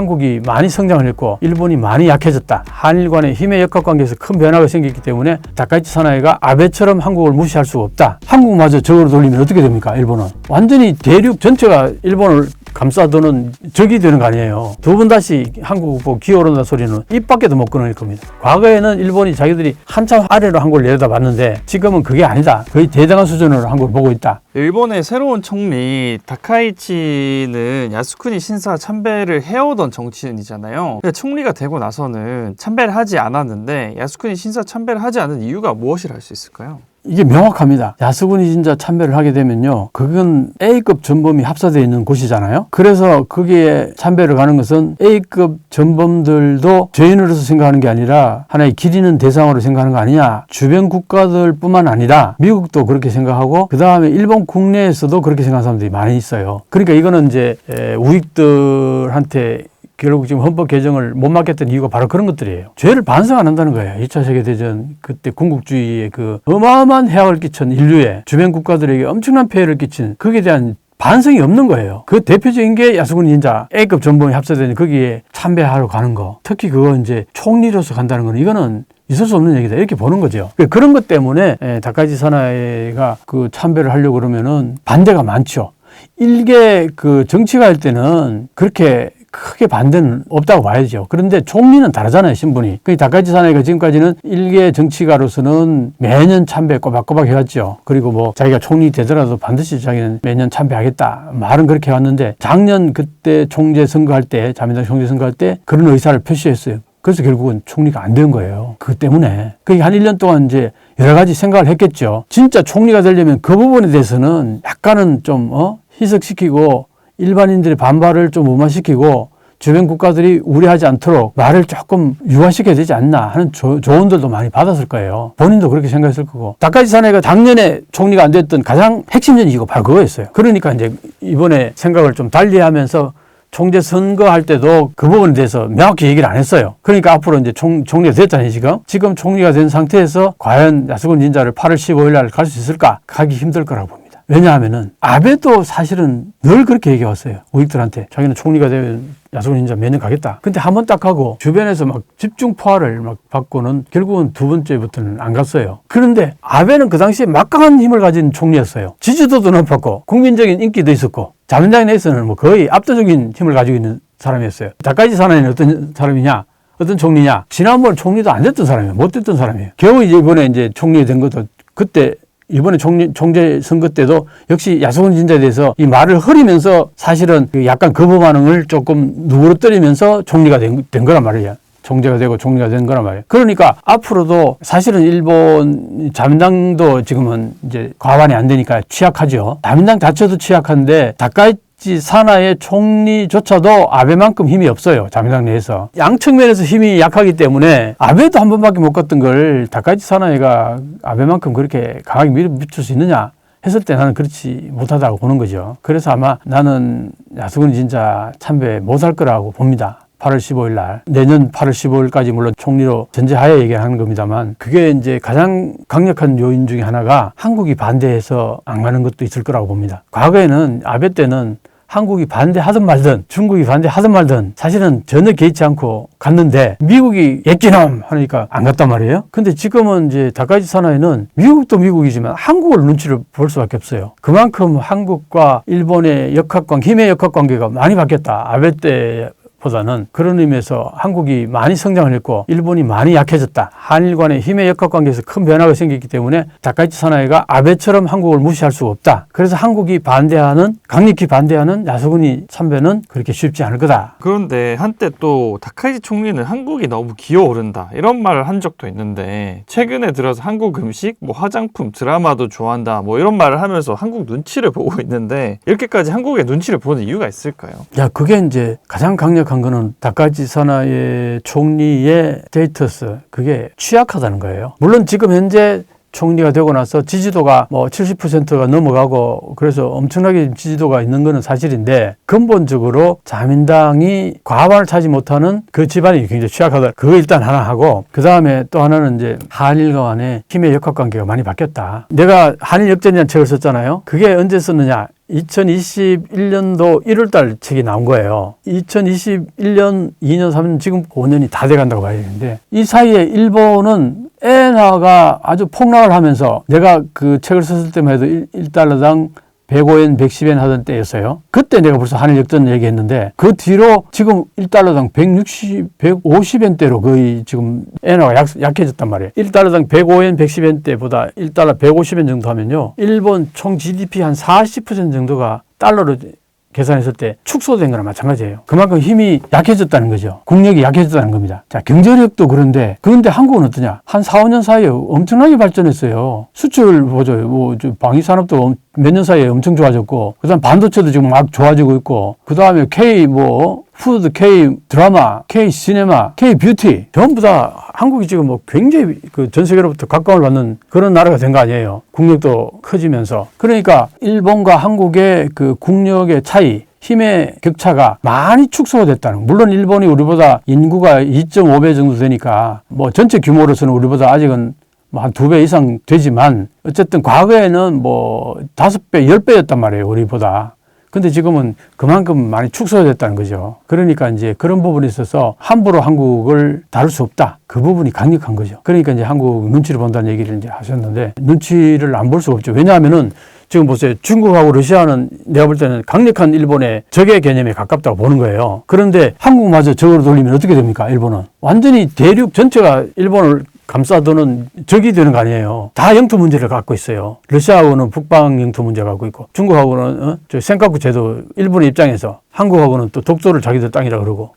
한국이 많이 성장을 했고 일본이 많이 약해졌다. 한일 간의 힘의 역학 관계에서 큰 변화가 생겼기 때문에 다카이치 사나이가 아베처럼 한국을 무시할 수가 없다. 한국마저 적으로 돌리면 어떻게 됩니까? 일본은 완전히 대륙 전체가 일본을 감싸도는 적이 되는 거 아니에요. 두 번 다시 한국 보고 기어오른다 소리는 입 밖에도 못 끊을 겁니다. 과거에는 일본이 자기들이 한참 아래로 한국을 내려다 봤는데 지금은 그게 아니다. 거의 대등한 수준으로 한국을 보고 있다. 일본의 새로운 총리 다카이치는 야스쿠니 신사 참배를 해오던 정치인이잖아요. 총리가 되고 나서는 참배를 하지 않았는데 야스쿠니 신사 참배를 하지 않은 이유가 무엇이라 할 수 있을까요? 이게 명확합니다. 야스군이 진짜 참배를 하게 되면요. 그건 A급 전범이 합사되어 있는 곳이잖아요. 그래서 거기에 참배를 가는 것은 A급 전범들도 죄인으로서 생각하는 게 아니라 하나의 기리는 대상으로 생각하는 거 아니냐. 주변 국가들 뿐만 아니라 미국도 그렇게 생각하고 그 다음에 일본 국내에서도 그렇게 생각하는 사람들이 많이 있어요. 그러니까 이거는 이제 에, 우익들한테 결국 지금 헌법 개정을 못 맡겼던 이유가 바로 그런 것들이에요. 죄를 반성 안 한다는 거예요. 2차 세계대전 그때 군국주의의 그 어마어마한 해악을 끼친 인류에 주변 국가들에게 엄청난 폐해를 끼친 거기에 대한 반성이 없는 거예요. 그 대표적인 게 야수군 인자 A급 전범이 합사되는 거기에 참배하러 가는 거. 특히 그거 이제 총리로서 간다는 거는 이거는 있을 수 없는 얘기다. 이렇게 보는 거죠. 그런 것 때문에 에, 다카이치 사나이가 그 참배를 하려고 그러면은 반대가 많죠. 일개 그 정치가 할 때는 그렇게 크게 반대는 없다고 봐야죠. 그런데 총리는 다르잖아요, 신분이. 그 다카이치 사나이가 지금까지는 일개 정치가로서는 매년 참배 꼬박꼬박 해왔죠. 그리고 뭐 자기가 총리 되더라도 반드시 자기는 매년 참배하겠다. 말은 그렇게 해왔는데 작년 그때 총재 선거할 때, 자민당 총재 선거할 때 그런 의사를 표시했어요. 그래서 결국은 총리가 안 된 거예요. 그 때문에. 그게 한 1년 동안 이제 여러 가지 생각을 했겠죠. 진짜 총리가 되려면 그 부분에 대해서는 약간은 좀, 어? 희석시키고 일반인들의 반발을 좀 무마시키고 주변 국가들이 우려하지 않도록 말을 조금 유화시켜야 되지 않나 하는 조, 조언들도 많이 받았을 거예요. 본인도 그렇게 생각했을 거고. 다카지 사내가 작년에 총리가 안 됐던 가장 핵심적인 이유가 바로 그거였어요. 그러니까 이제 이번에 생각을 좀 달리 하면서 총재 선거할 때도 그 부분에 대해서 명확히 얘기를 안 했어요. 그러니까 앞으로 이제 총, 총리가 됐잖아요, 지금. 지금 총리가 된 상태에서 과연 야스군 진자를 8월 15일 날 갈 수 있을까? 가기 힘들 거라고 봅니다. 왜냐하면은 아베도 사실은 늘 그렇게 얘기해왔어요. 우익들한테. 자기는 총리가 되면 야스군 진자 몇 년 가겠다. 근데 한 번딱 하고 주변에서 막 집중 포화를 막 받고는 결국은 두 번째부터는 안 갔어요. 그런데 아베는 그 당시에 막강한 힘을 가진 총리였어요. 지지도도 높았고 국민적인 인기도 있었고 자민당 내에서는 뭐 거의 압도적인 힘을 가지고 있는 사람이었어요. 다까지 사나이는 어떤 사람이냐? 어떤 총리냐? 지난번 총리도 안 됐던 사람이에요. 못 됐던 사람이에요. 겨우 이제 이번에 이제 총리 된 것도 그때 이번에 총리, 총재 선거 때도 역시 야수군 진자에 대해서 이 말을 흐리면서 사실은 그 약간 거부 반응을 조금 누그러뜨리면서 총리가 된, 된 거란 말이에요. 총재가 되고 총리가 된 거란 말이에요. 그러니까 앞으로도 사실은 일본 자민당도 지금은 이제 과반이 안 되니까 취약하죠. 자민당 자체도 취약한데 다카이 치 산하의 총리조차도 아베만큼 힘이 없어요. 자민당 내에서. 양 측면에서 힘이 약하기 때문에 아베도 한 번밖에 못 갔던 걸 다카이치 산하이가 아베만큼 그렇게 강하게 밀어붙일 수 있느냐? 했을 때 나는 그렇지 못하다고 보는 거죠. 그래서 아마 나는 야수군 진짜 참배 못 할 거라고 봅니다. 8월 15일 날 내년 8월 15일까지 물론 총리로 전제하에 얘기하는 겁니다만 그게 이제 가장 강력한 요인 중에 하나가 한국이 반대해서 안 가는 것도 있을 거라고 봅니다. 과거에는 아베 때는 한국이 반대하든 말든 중국이 반대하든 말든 사실은 전혀 개의치 않고 갔는데 미국이 예끼놈 하니까 안 갔단 말이에요. 근데 지금은 이제 다카이치 사나이는 미국도 미국이지만 한국을 눈치를 볼 수밖에 없어요. 그만큼 한국과 일본의 역학관계, 힘의 역학관계가 많이 바뀌었다. 아베 때 보다는 그런 의미에서 한국이 많이 성장을 했고 일본이 많이 약해졌다. 한일 간의 힘의 역학 관계에서 큰 변화가 생겼기 때문에 다카이치 사나이가 아베처럼 한국을 무시할 수가 없다. 그래서 한국이 반대하는 강력히 반대하는 야수군이 참배는 그렇게 쉽지 않을 거다. 그런데 한때 또 다카이치 총리는 한국이 너무 기어오른다 이런 말을 한 적도 있는데 최근에 들어서 한국 음식, 뭐 화장품, 드라마도 좋아한다 뭐 이런 말을 하면서 한국 눈치를 보고 있는데 이렇게까지 한국의 눈치를 보는 이유가 있을까요? 야, 그게 이제 가장 강력 한 거는 다카이치 사나이의 총리의 스테이터스, 그게 취약하다는 거예요. 물론 지금 현재 총리가 되고 나서 지지도가 뭐 70%가 넘어가고 그래서 엄청나게 지지도가 있는 거는 사실인데 근본적으로 자민당이 과반을 차지 못하는 그 집안이 굉장히 취약하다. 그거 일단 하나 하고 그 다음에 또 하나는 이제 한일 간의 힘의 역학 관계가 많이 바뀌었다. 내가 한일 역전이라는 책을 썼잖아요. 그게 언제 썼느냐? 2021년도 1월 달 책이 나온 거예요. 2021년, 2년, 3년, 지금 5년이 다 돼 간다고 봐야 되는데 이 사이에 일본은 엔화가 아주 폭락을 하면서 내가 그 책을 썼을 때만 해도 1, 달러당 105엔, 110엔 하던 때였어요. 그때 내가 벌써 한일 역전 얘기했는데 그 뒤로 지금 1달러당 160, 150엔대로 거의 지금 엔화가 약, 약해졌단 말이에요. 1달러당 105엔, 110엔 때보다 1달러 150엔 정도 하면요. 일본 총 GDP 한 40% 정도가 달러로 계산했을 때 축소된 거나 마찬가지예요. 그만큼 힘이 약해졌다는 거죠. 국력이 약해졌다는 겁니다. 자, 경제력도 그런데, 그런데 한국은 어떠냐? 한 4, 5년 사이에 엄청나게 발전했어요. 수출 보죠. 뭐, 저 방위 산업도 몇 년 사이에 엄청 좋아졌고, 그 다음 반도체도 지금 막 좋아지고 있고, 그 다음에 K 뭐, 푸드, K 드라마, K 시네마, K 뷰티, 전부 다 한국이 지금 뭐 굉장히 그 전 세계로부터 각광을 받는 그런 나라가 된 거 아니에요. 국력도 커지면서. 그러니까 일본과 한국의 그 국력의 차이, 힘의 격차가 많이 축소가 됐다는. 거. 물론 일본이 우리보다 인구가 2.5배 정도 되니까 뭐 전체 규모로서는 우리보다 아직은 뭐 한두 배 이상 되지만 어쨌든 과거에는 뭐 다섯 배, 열 배였단 말이에요. 우리보다. 근데 지금은 그만큼 많이 축소됐다는 거죠. 그러니까 이제 그런 부분에 있어서 함부로 한국을 다룰 수 없다. 그 부분이 강력한 거죠. 그러니까 이제 한국 눈치를 본다는 얘기를 이제 하셨는데 눈치를 안 볼 수가 없죠. 왜냐하면은 지금 보세요. 중국하고 러시아는 내가 볼 때는 강력한 일본의 적의 개념에 가깝다고 보는 거예요. 그런데 한국마저 적으로 돌리면 어떻게 됩니까? 일본은. 완전히 대륙 전체가 일본을 감싸도는 적이 되는 거 아니에요. 다 영토 문제를 갖고 있어요. 러시아하고는 북방 영토 문제 갖고 있고 중국하고는 어? 저 센카쿠 제도 일본의 입장에서 한국하고는 또 독도를 자기들 땅이라 그러고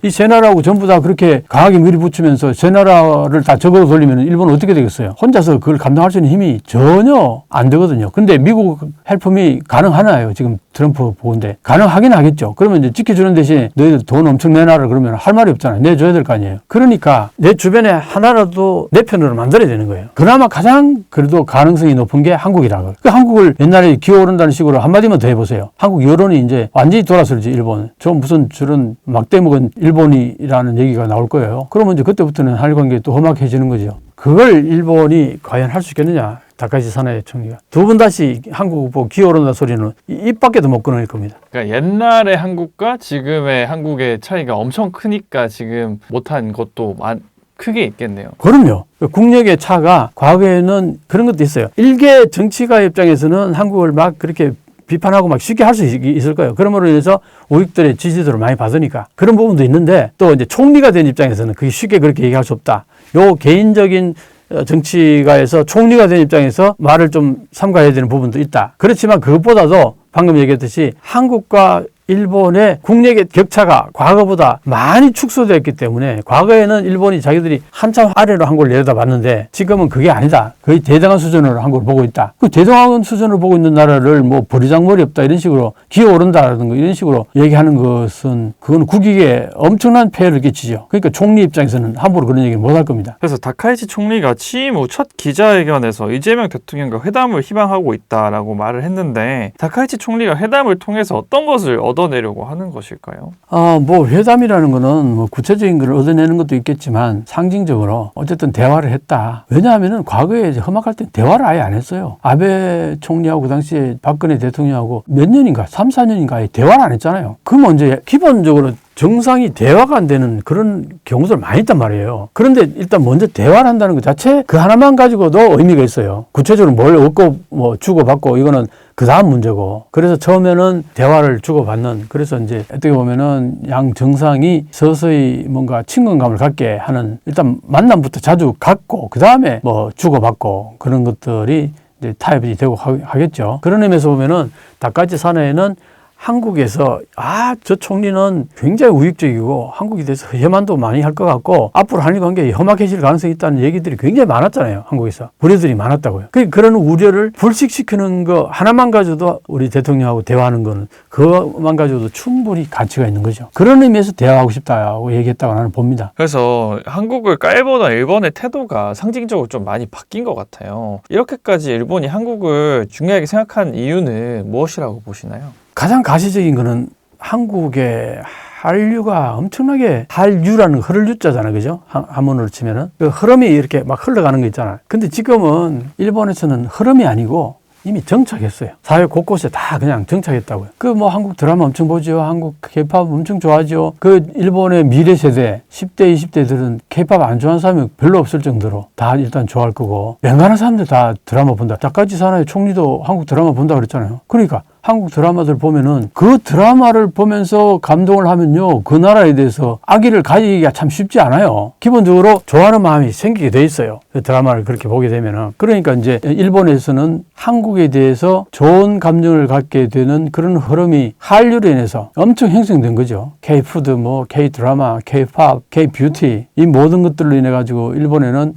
그이세 나라하고 전부 다 그렇게 강하게 밀어붙이면서 세 나라를 다 적으로 돌리면 일본은 어떻게 되겠어요? 혼자서 그걸 감당할 수 있는 힘이 전혀 안 되거든요. 근데 미국 헬품이 가능하나요? 지금 트럼프 보건데 가능하긴 하겠죠. 그러면 이제 지켜주는 대신에 너희들 돈 엄청 내놔라 그러면 할 말이 없잖아요. 내줘야 될 거 아니에요. 그러니까 내 주변에 하나라도 내 편으로 만들어야 되는 거예요. 그나마 가장 그래도 가능성이 높은 게 한국이라고. 그 한국을 옛날에 기어오른다는 식으로 한마디만 더 해보세요. 한국 여론이 이제 완전히 돌아설 지 일본. 저 무슨 저런 막대 먹은 일본이라는 얘기가 나올 거예요. 그러면 이제 그때부터는 한일 관계 또 험악해지는 거죠. 그걸 일본이 과연 할 수 있겠느냐? 다카시 사나의 총리가 두번 다시 한국 보고 기어오른다 소리는 이- 입 밖에도 못 끊을 겁니다. 그러니까 옛날의 한국과 지금의 한국의 차이가 엄청 크니까 지금 못한 것도 많, 크게 있겠네요. 그럼요. 그 국력의 차가 과거에는 그런 것도 있어요. 일개 정치가 입장에서는 한국을 막 그렇게 비판하고 막 쉽게 할 수 있을 거예요. 그러므로 인해서 우익들의 지지도를 많이 받으니까 그런 부분도 있는데 또 이제 총리가 된 입장에서는 그게 쉽게 그렇게 얘기할 수 없다. 요 개인적인 어, 정치가에서 총리가 된 입장에서 말을 좀 삼가해야 되는 부분도 있다. 그렇지만 그것보다도 방금 얘기했듯이 한국과 일본의 국력의 격차가 과거보다 많이 축소됐기 때문에 과거에는 일본이 자기들이 한참 아래로 한국을 내려다봤는데 지금은 그게 아니다. 거의 대등한 수준으로 한국을 보고 있다. 그 대등한 수준으로 보고 있는 나라를 뭐 버리장머리 없다 이런 식으로 기어오른다라는 거 이런 식으로 얘기하는 것은 그건 국익에 엄청난 폐해를 끼치죠. 그러니까 총리 입장에서는 함부로 그런 얘기를 못 할 겁니다. 그래서 다카이치 총리가 취임 후 첫 기자회견에서 이재명 대통령과 회담을 희망하고 있다라고 말을 했는데 다카이치 총리가 회담을 통해서 어떤 것을 얻어 내려고 하는 것일까요? 아, 뭐 회담이라는 거는 뭐 구체적인 걸 얻어내는 것도 있겠지만 상징적으로 어쨌든 대화를 했다. 왜냐하면은 과거에 이제 험악할 때 대화를 아예 안 했어요. 아베 총리하고 그 당시에 박근혜 대통령하고 몇 년인가, 3, 4년인가 아예 대화를 안 했잖아요. 그러면 이제 기본적으로 정상이 대화가 안 되는 그런 경우들 많이 있단 말이에요. 그런데 일단 먼저 대화를 한다는 것 자체 그 하나만 가지고도 의미가 있어요. 구체적으로 뭘 얻고 뭐 주고받고 이거는 그 다음 문제고. 그래서 처음에는 대화를 주고받는 그래서 이제 어떻게 보면은 양 정상이 서서히 뭔가 친근감을 갖게 하는 일단 만남부터 자주 갖고 그 다음에 뭐 주고받고 그런 것들이 이제 타협이 되고 하- 하겠죠. 그런 의미에서 보면은 다까지 사내에는 한국에서 아 저 총리는 굉장히 우익적이고 한국에 대해서 혐한도 많이 할 것 같고 앞으로 한일 관계에 험악해질 가능성이 있다는 얘기들이 굉장히 많았잖아요 한국에서 우려들이 많았다고요 그 그런 우려를 불식시키는 거 하나만 가져도 우리 대통령하고 대화하는 거는 그것만 가져도 충분히 가치가 있는 거죠 그런 의미에서 대화하고 싶다고 얘기했다고 나는 봅니다 그래서 한국을 깔보던 일본의 태도가 상징적으로 좀 많이 바뀐 것 같아요. 이렇게까지 일본이 한국을 중요하게 생각한 이유는 무엇이라고 보시나요? 가장 가시적인 거는 한국의 한류가 엄청나게 한류라는 흐를 유자잖아요. 그죠? 한- 한문으로 치면은. 그 흐름이 이렇게 막 흘러가는 거 있잖아요. 근데 지금은 일본에서는 흐름이 아니고 이미 정착했어요. 사회 곳곳에 다 그냥 정착했다고요. 그 뭐 한국 드라마 엄청 보죠. 한국 케이팝 엄청 좋아하죠. 그 일본의 미래 세대 10대, 20대들은 케이팝 안 좋아하는 사람이 별로 없을 정도로 다 일단 좋아할 거고 웬간한 사람들 다 드라마 본다. 작가지 사나의 총리도 한국 드라마 본다 그랬잖아요. 그러니까 한국 드라마들 보면은 그 드라마를 보면서 감동을 하면요. 그 나라에 대해서 악의를 가지기가 참 쉽지 않아요. 기본적으로 좋아하는 마음이 생기게 돼 있어요. 그 드라마를 그렇게 보게 되면은. 그러니까 이제 일본에서는 한국에 대해서 좋은 감정을 갖게 되는 그런 흐름이 한류로 인해서 엄청 형성된 거죠. K-푸드, 뭐 K-드라마, K-팝, K-뷰티 이 모든 것들로 인해 가지고 일본에는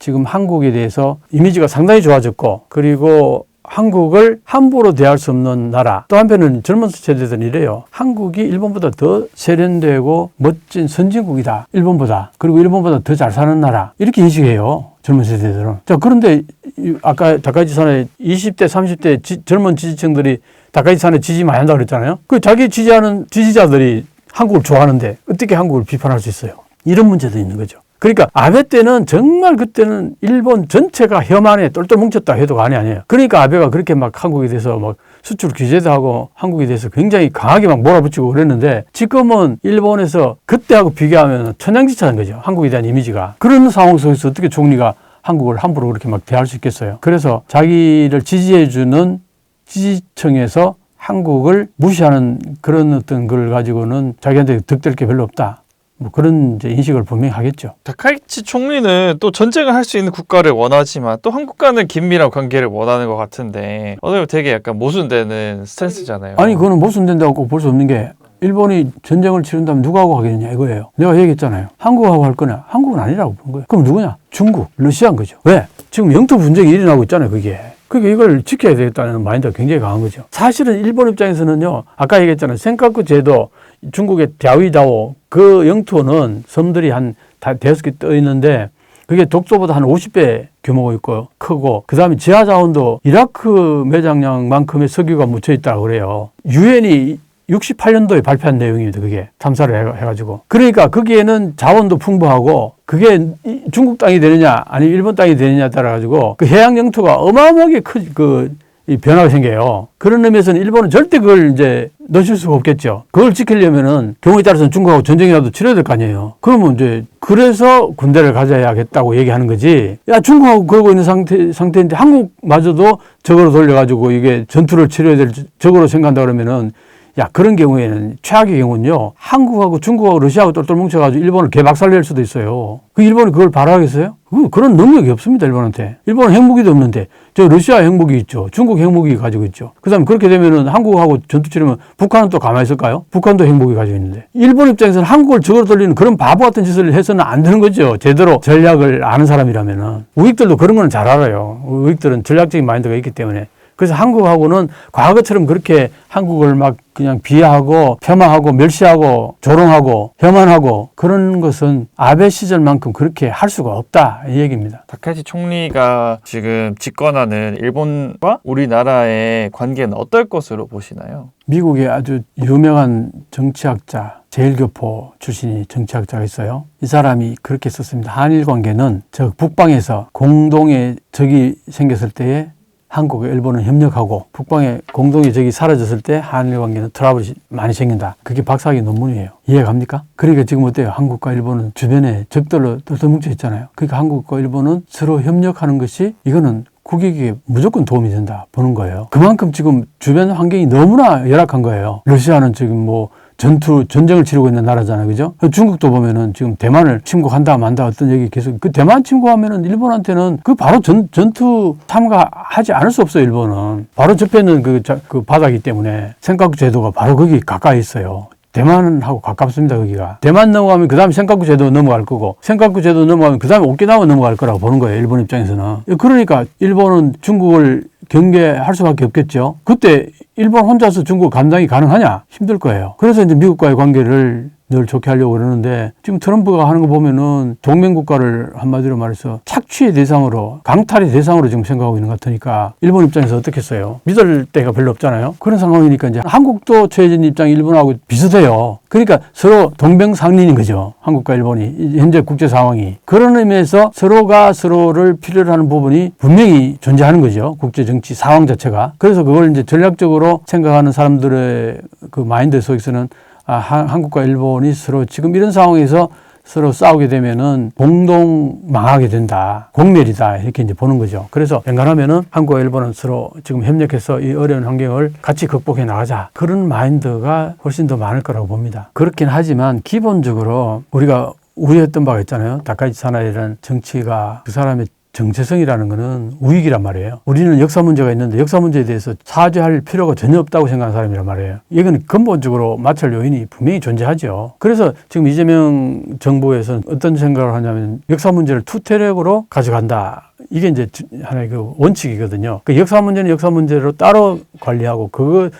지금 한국에 대해서 이미지가 상당히 좋아졌고 그리고 한국을 함부로 대할 수 없는 나라. 또 한편은 젊은 세대들은 이래요. 한국이 일본보다 더 세련되고 멋진 선진국이다. 일본보다. 그리고 일본보다 더 잘 사는 나라. 이렇게 인식해요. 젊은 세대들은. 자, 그런데 이- 아까 다카이치 산에 20대, 30대 지- 젊은 지지층들이 다카이치 산에 지지 많이 한다고 그랬잖아요. 그 자기 지지하는 지지자들이 한국을 좋아하는데 어떻게 한국을 비판할 수 있어요? 이런 문제도 있는 거죠. 그러니까 아베 때는 정말 그때는 일본 전체가 혐한에 똘똘 뭉쳤다 해도 과언이 아니에요. 그러니까 아베가 그렇게 막 한국에 대해서 막 수출 규제도 하고 한국에 대해서 굉장히 강하게 막 몰아붙이고 그랬는데 지금은 일본에서 그때하고 비교하면 천양지차인 거죠. 한국에 대한 이미지가. 그런 상황 속에서 어떻게 총리가 한국을 함부로 그렇게 막 대할 수 있겠어요. 그래서 자기를 지지해주는 지지층에서 한국을 무시하는 그런 어떤 걸 가지고는 자기한테 득될 게 별로 없다. 뭐 그런 이제 인식을 분명히 하겠죠. 다카이치 총리는 또 전쟁을 할 수 있는 국가를 원하지만 또 한국과는 긴밀한 관계를 원하는 것 같은데 보면 되게 약간 모순되는 스탠스잖아요. 아니 그거는 모순된다고 꼭 볼 수 없는 게 일본이 전쟁을 치른다면 누구하고 하겠느냐 이거예요. 내가 얘기했잖아요. 한국하고 할 거냐? 한국은 아니라고 본 거예요. 그럼 누구냐? 중국, 러시아인 거죠. 왜? 지금 영토 분쟁이 일어나고 있잖아요. 그게. 그러니까 이걸 지켜야 되겠다는 마인드가 굉장히 강한 거죠. 사실은 일본 입장에서는요. 아까 얘기했잖아요. 센카쿠 제도 중국의 갸위다오 그 영토는 섬들이 한다 대여섯 개 떠 있는데 그게 독도보다 한 50배 규모가 있고 크고 그 다음에 지하 자원도 이라크 매장량만큼의 석유가 묻혀 있다고 그래요. 유엔이 68년도에 발표한 내용입니다. 그게 탐사를 해- 해가지고 그러니까 거기에는 자원도 풍부하고 그게 이- 중국 땅이 되느냐 아니면 일본 땅이 되느냐에 따라 가지고 그 해양 영토가 어마어마하게 크 그 이 변화가 생겨요. 그런 의미에서는 일본은 절대 그걸 이제 놓칠 수가 없겠죠. 그걸 지키려면은 경우에 따라서는 중국하고 전쟁이라도 치러야 될 거 아니에요. 그러면 이제 그래서 군대를 가져야겠다고 얘기하는 거지. 야 중국하고 그러고 있는 상태 상태인데 한국마저도 적으로 돌려가지고 이게 전투를 치러야 될 적으로 생각한다 그러면은 야 그런 경우에는 최악의 경우는요 한국하고 중국하고 러시아하고 똘똘 뭉쳐가지고 일본을 개박살 낼 수도 있어요. 그 일본이 그걸 바라겠어요? 그 그런 능력이 없습니다 일본한테. 일본은 핵무기도 없는데 저 러시아 핵무기 있죠. 중국 핵무기 가지고 있죠. 그 다음 에 그렇게 되면은 한국하고 전투 치르면 북한은 또 가만히 있을까요? 북한도 핵무기 가지고 있는데 일본 입장에서는 한국을 적으로 돌리는 그런 바보 같은 짓을 해서는 안 되는 거죠. 제대로 전략을 아는 사람이라면은 우익들도 그런 거는 잘 알아요. 우익들은 전략적인 마인드가 있기 때문에. 그래서 한국하고는 과거처럼 그렇게 한국을 막 그냥 비하하고 폄하하고 멸시하고 조롱하고 혐한하고 그런 것은 아베 시절만큼 그렇게 할 수가 없다 이 얘기입니다. 다카이치 총리가 지금 집권하는 일본과 우리나라의 관계는 어떨 것으로 보시나요? 미국의 아주 유명한 정치학자 제일교포 출신이 정치학자가 있어요. 이 사람이 그렇게 썼습니다. 한일 관계는 저 북방에서 공동의 적이 생겼을 때에 한국과 일본은 협력하고 북방에 공동의 적이 사라졌을 때 한일 관계는 트러블이 많이 생긴다. 그게 박사학위 논문이에요. 이해갑니까? 그러니까 지금 어때요? 한국과 일본은 주변에 적들로 똘똘 뭉쳐 있잖아요. 그러니까 한국과 일본은 서로 협력하는 것이 이거는 국익에 무조건 도움이 된다 보는 거예요. 그만큼 지금 주변 환경이 너무나 열악한 거예요. 러시아는 지금 뭐 전투 전쟁을 치르고 있는 나라잖아요, 그죠? 중국도 보면은 지금 대만을 침공한다 만다 어떤 얘기 계속 그 대만 침공하면은 일본한테는 그 바로 전 전투 참가하지 않을 수 없어요, 일본은 바로 접해 있는 그, 자- 그 바다기 때문에 생각 제도가 바로 거기 가까이 있어요. 대만하고 가깝습니다, 거기가. 대만 넘어가면 그 다음에 생각구 제도 넘어갈 거고, 생각구 제도 넘어가면 그 다음에 오키나와 넘어갈 거라고 보는 거예요, 일본 입장에서는. 그러니까 일본은 중국을 경계할 수밖에 없겠죠. 그때 일본 혼자서 중국 감당이 가능하냐? 힘들 거예요. 그래서 이제 미국과의 관계를 늘 좋게 하려고 그러는데 지금 트럼프가 하는 거 보면은 동맹국가를 한마디로 말해서 착취의 대상으로 강탈의 대상으로 지금 생각하고 있는 것 같으니까 일본 입장에서 어떻겠어요? 믿을 데가 별로 없잖아요. 그런 상황이니까 이제 한국도 처해진 입장이 일본하고 비슷해요. 그러니까 서로 동병상련인 거죠. 한국과 일본이 현재 국제 상황이 그런 의미에서 서로가 서로를 필요로 하는 부분이 분명히 존재하는 거죠. 국제 정치 상황 자체가. 그래서 그걸 이제 전략적으로 생각하는 사람들의 그 마인드 속에서는 아, 한- 한국과 일본이 서로 지금 이런 상황에서 서로 싸우게 되면은 공동 망하게 된다. 공멸이다. 이렇게 이제 보는 거죠. 그래서 웬간하면은 한국과 일본은 서로 지금 협력해서 이 어려운 환경을 같이 극복해 나가자. 그런 마인드가 훨씬 더 많을 거라고 봅니다. 그렇긴 하지만 기본적으로 우리가 우려했던 바가 있잖아요. 다카이치 사나이라는 정치가 그 사람의 정체성이라는 것은 우익이란 말이에요. 우리는 역사 문제가 있는데 역사 문제에 대해서 사죄할 필요가 전혀 없다고 생각하는 사람이란 말이에요. 이건 근본적으로 마찰 요인이 분명히 존재하죠. 그래서 지금 이재명 정부에서는 어떤 생각을 하냐면 역사 문제를 투트랙으로 가져간다. 이게 이제 주- 하나의 그 원칙이거든요. 그 역사 문제는 역사 문제로 따로 관리하고 그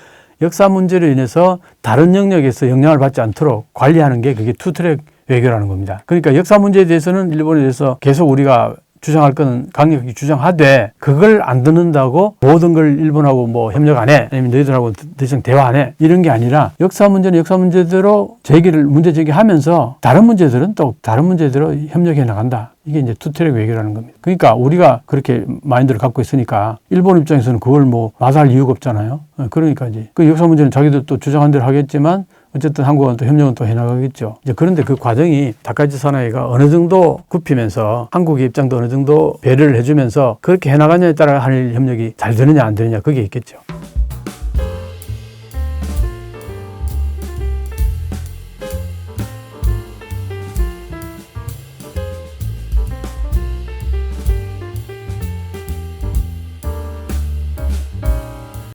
역사 문제로 인해서 다른 영역에서 영향을 받지 않도록 관리하는 게 그게 투트랙 외교라는 겁니다. 그러니까 역사 문제에 대해서는 일본에 대해서 계속 우리가 주장할 거는 강력히 주장하되 그걸 안 듣는다고 모든 걸 일본하고 뭐 협력 안 해. 아니면 너희들하고 더 이상 대화 안 해. 이런 게 아니라 역사 문제는 역사 문제대로 제기를 문제 제기하면서 다른 문제들은 또 다른 문제대로 협력해 나간다. 이게 이제 투트랙 외교라는 겁니다. 그러니까 우리가 그렇게 마인드를 갖고 있으니까 일본 입장에서는 그걸 뭐 마사할 이유가 없잖아요. 어, 그러니까 이제 그 역사 문제는 자기들 또 주장한 대로 하겠지만 어쨌든 한국은 또 협력은 또 해나가겠죠. 이제 그런데 그 과정이 다카이치 사나이가 어느 정도 굽히면서 한국의 입장도 어느 정도 배려를 해주면서 그렇게 해나가냐에 따라 한일 협력이 잘 되느냐 안 되느냐 그게 있겠죠.